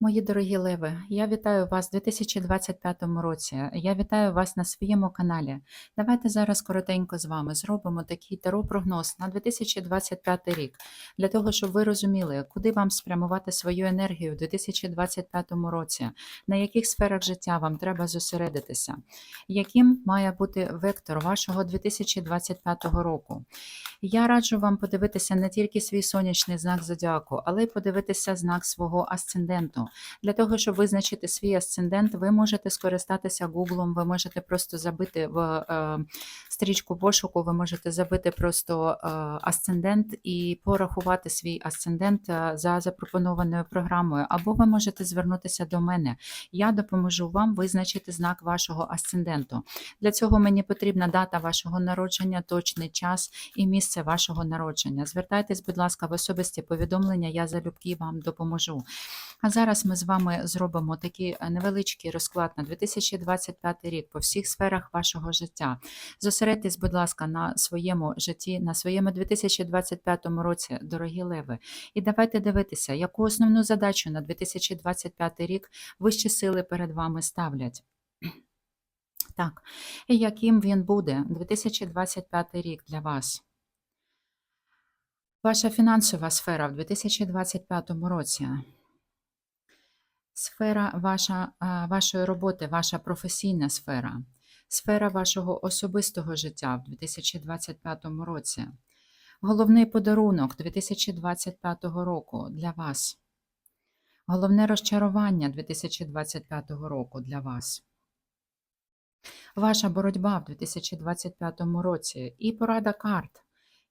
Мої дорогі леви, я вітаю вас у 2025 році. Я вітаю вас на своєму каналі. Давайте зараз коротенько з вами зробимо такий таро-прогноз на 2025 рік, для того, щоб ви розуміли, куди вам спрямувати свою енергію у 2025 році, на яких сферах життя вам треба зосередитися, яким має бути вектор вашого 2025 року. Я раджу вам подивитися не тільки свій сонячний знак зодіаку, але й подивитися знак свого асценденту. Для того, щоб визначити свій асцендент, ви можете скористатися Гуглом, ви можете просто забити в е, стрічку пошуку, ви можете забити просто е, асцендент і порахувати свій асцендент е, за запропонованою програмою, або ви можете звернутися до мене. Я допоможу вам визначити знак вашого асценденту. Для цього мені потрібна дата вашого народження, точний час і місце вашого народження. Звертайтесь, будь ласка, в особисті повідомлення, я залюбки вам допоможу. А зараз ми з вами зробимо такий е, невеличкий розклад на 2025 рік по всіх сферах вашого життя. Зосередьтесь, будь ласка, на своєму житті, на своєму 2025 році, дорогі леви. І давайте дивитися, яку основну задачу на 2025 рік вищі сили перед вами ставлять. Так, і яким він буде 2025 рік для вас? Ваша фінансова сфера в 2025 році. Сфера ваша, вашої роботи, ваша професійна сфера, сфера вашого особистого життя в 2025 році. Головний подарунок 2025 року для вас. Головне розчарування 2025 року для вас. Ваша боротьба в 2025 році і порада карт.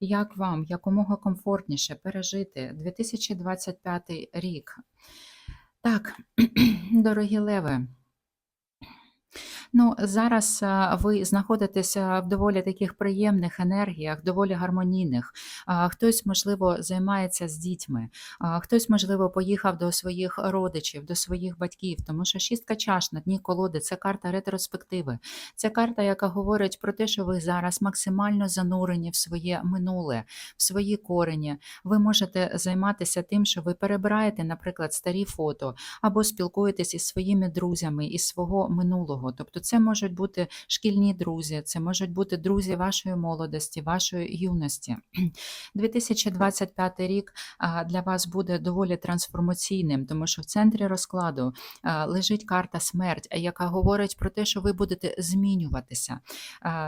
Як вам якомога комфортніше пережити 2025 рік? Так, дорогі леви. Ну, зараз ви знаходитеся в доволі таких приємних енергіях, доволі гармонійних. Хтось, можливо, займається з дітьми, хтось, можливо, поїхав до своїх родичів, до своїх батьків, тому що шістка чаш на дні колоди це карта ретроспективи. Це карта, яка говорить про те, що ви зараз максимально занурені в своє минуле, в свої корені. Ви можете займатися тим, що ви перебираєте, наприклад, старі фото або спілкуєтесь із своїми друзями із свого минулого. Тобто, це можуть бути шкільні друзі, це можуть бути друзі вашої молодості, вашої юності. 2025 рік для вас буде доволі трансформаційним, тому що в центрі розкладу лежить карта смерть, яка говорить про те, що ви будете змінюватися.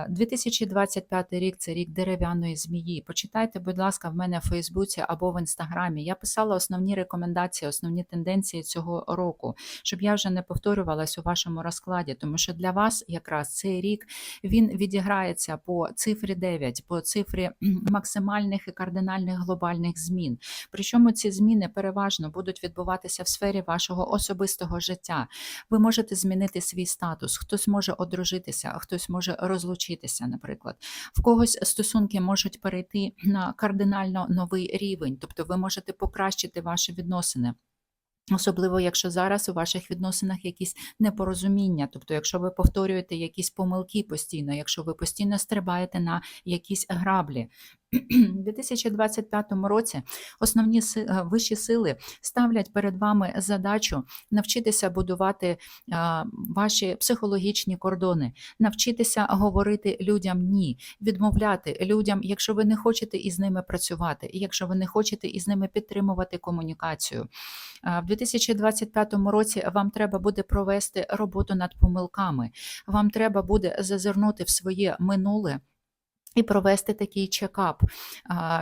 2025 рік це рік дерев'яної змії. Почитайте, будь ласка, в мене в Фейсбуці або в інстаграмі. Я писала основні рекомендації, основні тенденції цього року, щоб я вже не повторювалась у вашому розкладі, тому що для вас якраз цей рік він відіграється по цифрі 9, по цифрі максимальних і кардинальних глобальних змін. Причому ці зміни переважно будуть відбуватися в сфері вашого особистого життя. Ви можете змінити свій статус, хтось може одружитися, хтось може розлучитися, наприклад. В когось стосунки можуть перейти на кардинально новий рівень, тобто ви можете покращити ваші відносини. Особливо, якщо зараз у ваших відносинах якісь непорозуміння, тобто, якщо ви повторюєте якісь помилки постійно, якщо ви постійно стрибаєте на якісь граблі. У 2025 році основні е, вищі сили ставлять перед вами задачу навчитися будувати ваші психологічні кордони, навчитися говорити людям ні, відмовляти людям, якщо ви не хочете із ними працювати, якщо ви не хочете із ними підтримувати комунікацію. А, В 2025 році вам треба буде провести роботу над помилками. Вам треба буде зазирнути в своє минуле. І провести такий чекап,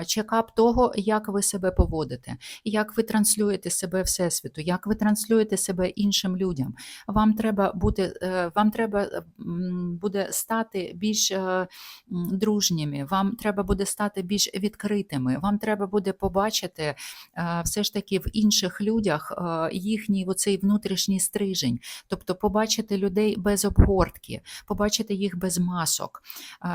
чекап того, як ви себе поводите, як ви транслюєте себе Всесвіту, як ви транслюєте себе іншим людям. Вам треба бути, е, вам треба буде стати більш е, дружніми, вам треба буде стати більш відкритими, вам треба буде побачити е, все ж таки в інших людях їхній оцей внутрішній стрижень, тобто побачити людей без обгортки, побачити їх без масок.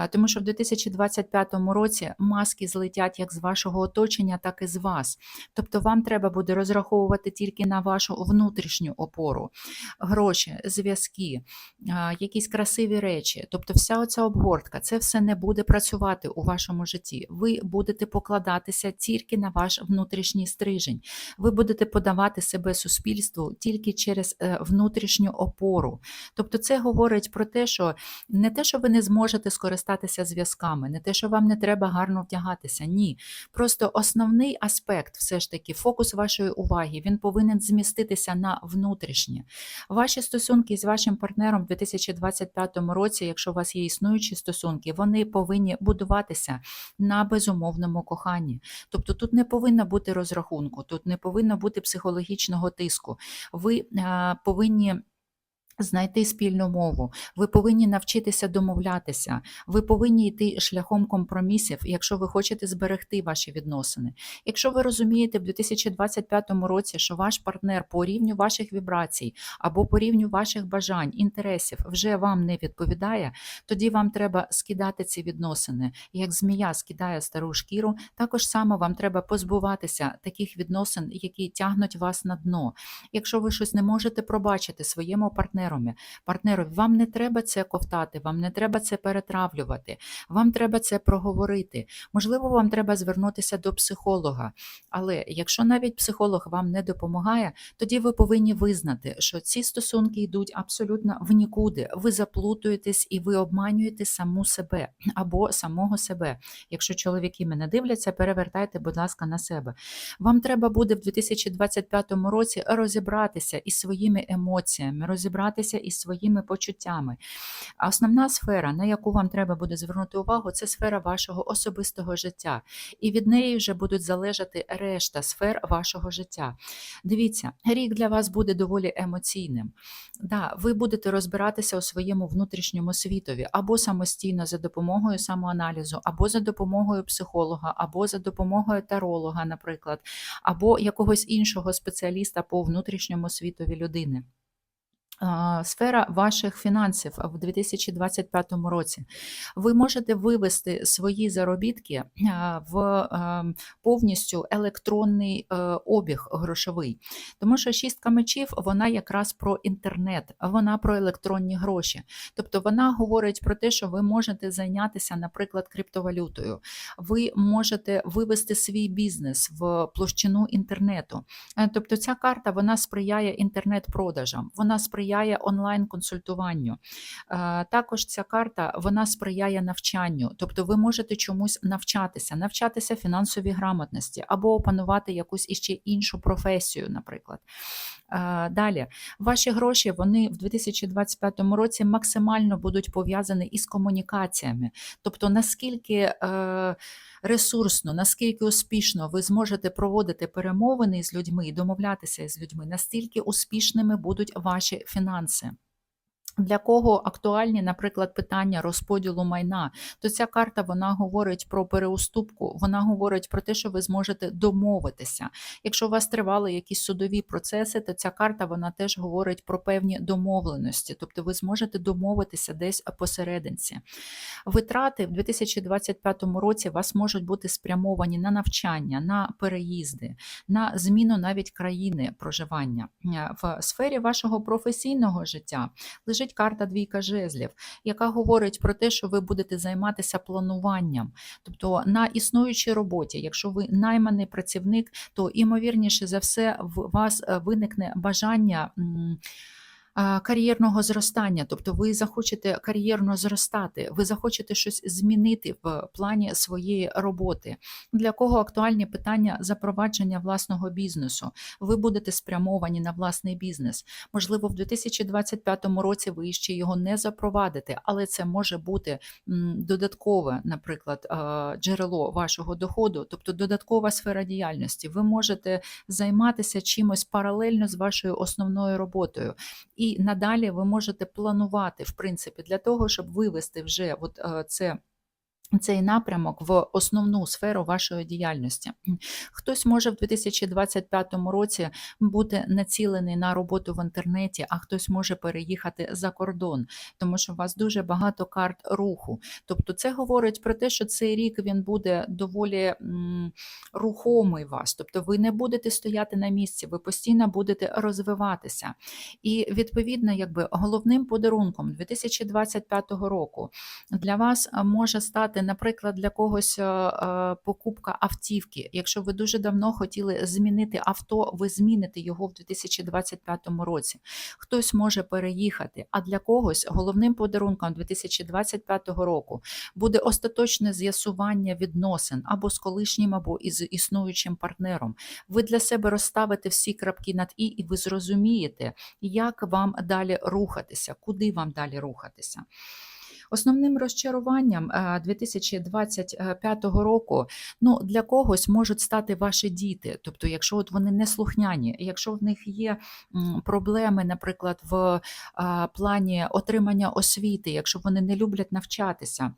Тому що в 2025 році маски злетять як з вашого оточення, так і з вас. Тобто вам треба буде розраховувати тільки на вашу внутрішню опору, гроші, зв'язки, якісь красиві речі. Тобто, вся оця обгортка, це все не буде працювати у вашому житті. Ви будете покладатися тільки на ваш внутрішній стрижень. Ви будете подавати себе суспільству тільки через е, внутрішню опору. Тобто, це говорить про те, що не те, що ви не зможете скористатися зв'язками, не те, що вам не треба гарно вдягатися. Ні. Просто основний аспект, все ж таки, фокус вашої уваги, він повинен зміститися на внутрішнє. Ваші стосунки з вашим партнером у 2025 році, якщо у вас є існуючі стосунки, вони повинні будуватися на безумовному коханні. Тобто тут не повинно бути розрахунку, тут не повинно бути психологічного тиску. Ви а, повинні. Знайти спільну мову, ви повинні навчитися домовлятися, ви повинні йти шляхом компромісів, якщо ви хочете зберегти ваші відносини. Якщо ви розумієте в 2025 році, що ваш партнер по рівню ваших вібрацій або по рівню ваших бажань, інтересів вже вам не відповідає, тоді вам треба скидати ці відносини. Як змія скидає стару шкіру, також само вам треба позбуватися таких відносин, які тягнуть вас на дно. Якщо ви щось не можете пробачити своєму партнеру, партнерові, вам не треба це ковтати, вам не треба це перетравлювати, вам треба це проговорити. Можливо, вам треба звернутися до психолога. Але якщо навіть психолог вам не допомагає, тоді ви повинні визнати, що ці стосунки йдуть абсолютно в нікуди. Ви заплутуєтесь і ви обманюєте саму себе або самого себе. Якщо чоловіки мене дивляться, перевертайте, будь ласка, на себе. Вам треба буде в 2025 році розібратися із своїми емоціями, розібратися із своїми почуттями. А основна сфера, на яку вам треба буде звернути увагу, це сфера вашого особистого життя. І від неї вже будуть залежати решта сфер вашого життя. Дивіться, рік для вас буде доволі емоційним. Да, Ви будете розбиратися у своєму внутрішньому світові або самостійно за допомогою самоаналізу, або за допомогою психолога, або за допомогою таролога, наприклад, або якогось іншого спеціаліста по внутрішньому світові людини сфера ваших фінансів в 2025 році. Ви можете вивести свої заробітки в ем, повністю електронний е, обіг грошовий, тому що шістка мечів вона якраз про інтернет, вона про електронні гроші. Тобто вона говорить про те, що ви можете зайнятися, наприклад, криптовалютою. Ви можете вивести свій бізнес в площину інтернету. Е, тобто ця карта вона сприяє інтернет-продажам, вона сприяє сприяє онлайн-консультуванню. Е, також ця карта вона сприяє навчанню, тобто ви можете чомусь навчатися, навчатися фінансовій грамотності або опанувати якусь іще іншу професію, наприклад. Е, далі, ваші гроші вони в 2025 році максимально будуть пов'язані із комунікаціями. Тобто, наскільки е, ресурсно, наскільки успішно ви зможете проводити перемовини з людьми і домовлятися з людьми, настільки успішними будуть ваші фінанси. Для кого актуальні, наприклад, питання розподілу майна, то ця карта вона говорить про переуступку, вона говорить про те, що ви зможете домовитися. Якщо у вас тривали якісь судові процеси, то ця карта вона теж говорить про певні домовленості, тобто ви зможете домовитися десь посерединці. Витрати в 2025 році вас можуть бути спрямовані на навчання, на переїзди, на зміну навіть країни проживання в сфері вашого професійного життя лежить карта двійка жезлів, яка говорить про те, що ви будете займатися плануванням. Тобто на існуючій роботі, якщо ви найманий працівник, то імовірніше за все в вас е, виникне бажання кар'єрного зростання, тобто ви захочете кар'єрно зростати, ви захочете щось змінити в плані своєї роботи. Для кого актуальні питання запровадження власного бізнесу? Ви будете спрямовані на власний бізнес. Можливо, в 2025 році ви ще його не запровадите, але це може бути додаткове, наприклад, джерело вашого доходу, тобто додаткова сфера діяльності. Ви можете займатися чимось паралельно з вашою основною роботою. І надалі ви можете планувати, в принципі, для того, щоб вивести вже от е, це цей напрямок в основну сферу вашої діяльності. Хтось може в 2025 році бути націлений на роботу в інтернеті, а хтось може переїхати за кордон, тому що у вас дуже багато карт руху. Тобто, це говорить про те, що цей рік він буде доволі м, рухомий вас. Тобто, ви не будете стояти на місці, ви постійно будете розвиватися. І відповідно, якби головним подарунком 2025 року для вас може стати, наприклад, для когось е, е, покупка автівки. Якщо ви дуже давно хотіли змінити авто, ви зміните його в 2025 році. Хтось може переїхати, а для когось головним подарунком 2025 року буде остаточне з'ясування відносин або з колишнім, або із існуючим партнером. Ви для себе розставите всі крапки над і, і ви зрозумієте, як вам далі рухатися, куди вам далі рухатися. Основним розчаруванням е, 2025 року ну, для когось можуть стати ваші діти. Тобто, якщо от вони не слухняні, якщо в них є проблеми, наприклад, в е, плані отримання освіти, якщо вони не люблять навчатися.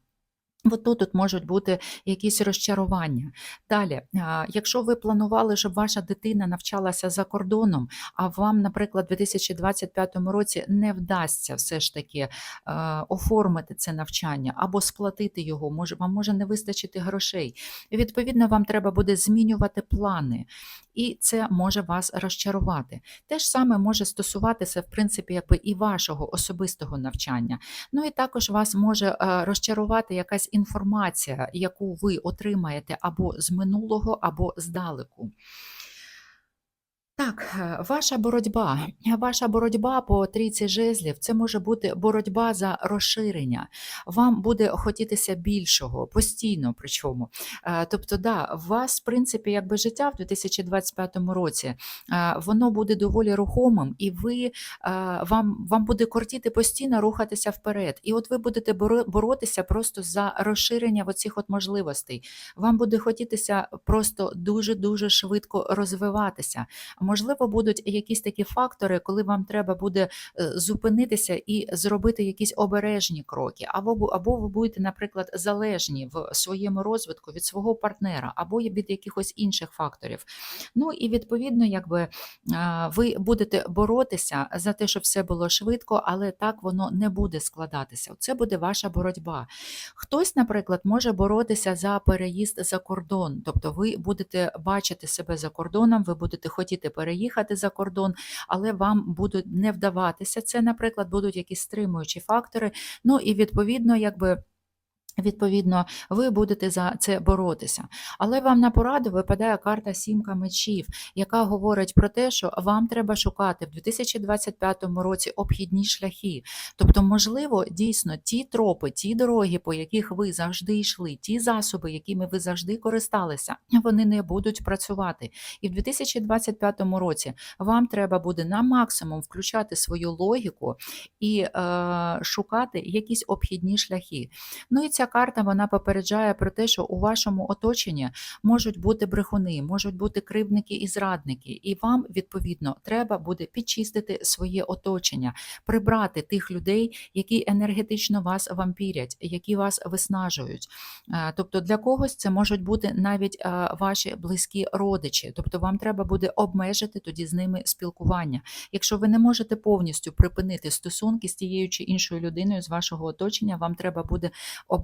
От тут, тут можуть бути якісь розчарування. Далі, якщо ви планували, щоб ваша дитина навчалася за кордоном, а вам, наприклад, у 2025 році не вдасться все ж таки е, оформити це навчання або сплатити його, може, вам може не вистачити грошей. Відповідно, вам треба буде змінювати плани, і це може вас розчарувати. Те ж саме може стосуватися, в принципі, якби і вашого особистого навчання. Ну і також вас може е, розчарувати якась інформація, яку ви отримаєте або з минулого, або здалеку. Так, е, ваша боротьба. Ваша боротьба по трійці жезлів це може бути боротьба за розширення. Вам буде хотітися більшого, постійно причому. Е, Тобто, да, у вас, в принципі, якби життя в 2025 році, е, воно буде доволі рухомим, і ви, е, вам, вам буде кортіти постійно рухатися вперед. І от ви будете боротися просто за розширення оцих от можливостей. Вам буде хотітися просто дуже-дуже швидко розвиватися. Можливо, будуть якісь такі фактори, коли вам треба буде е, зупинитися і зробити якісь обережні кроки, або або ви будете, наприклад, залежні в своєму розвитку від свого партнера, або від якихось інших факторів. Ну і відповідно, якби ви будете боротися за те, щоб все було швидко, але так воно не буде складатися. Це буде ваша боротьба. Хтось, наприклад, може боротися за переїзд за кордон, тобто ви будете бачити себе за кордоном, ви будете хотіти переїхати за кордон, але вам будуть не вдаватися це, наприклад, будуть якісь стримуючі фактори. Ну і відповідно, якби. Відповідно, ви будете за це боротися. Але вам на пораду випадає карта Сімка мечів, яка говорить про те, що вам треба шукати в 2025 році обхідні шляхи. Тобто, можливо, дійсно ті тропи, ті дороги, по яких ви завжди йшли, ті засоби, якими ви завжди користалися, вони не будуть працювати. І в 2025 році вам треба буде на максимум включати свою логіку і е, шукати якісь обхідні шляхи. Ну і ця карта вона попереджає про те, що у вашому оточенні можуть бути брехуни, можуть бути кривдники і зрадники, і вам відповідно треба буде підчистити своє оточення, прибрати тих людей, які енергетично вас вампірять, які вас виснажують. Е, Тобто для когось це можуть бути навіть е, ваші близькі родичі, тобто вам треба буде обмежити тоді з ними спілкування. Якщо ви не можете повністю припинити стосунки з тією чи іншою людиною з вашого оточення, вам треба буде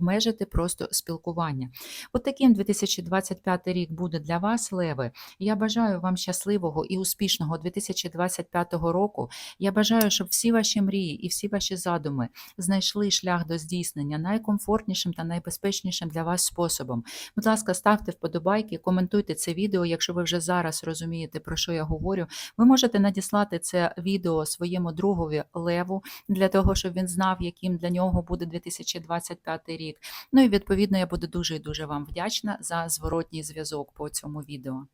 обмежити просто спілкування. От таким 2025 рік буде для вас, Леви. Я бажаю вам щасливого і успішного 2025 року. Я бажаю, щоб всі ваші мрії і всі ваші задуми знайшли шлях до здійснення найкомфортнішим та найбезпечнішим для вас способом. Будь ласка, ставте вподобайки, коментуйте це відео, якщо ви вже зараз розумієте, про що я говорю. Ви можете надіслати це відео своєму другові Леву для того, щоб він знав, яким для нього буде 2025 рік. Ну і відповідно я буду дуже і дуже вам вдячна за зворотній зв'язок по цьому відео.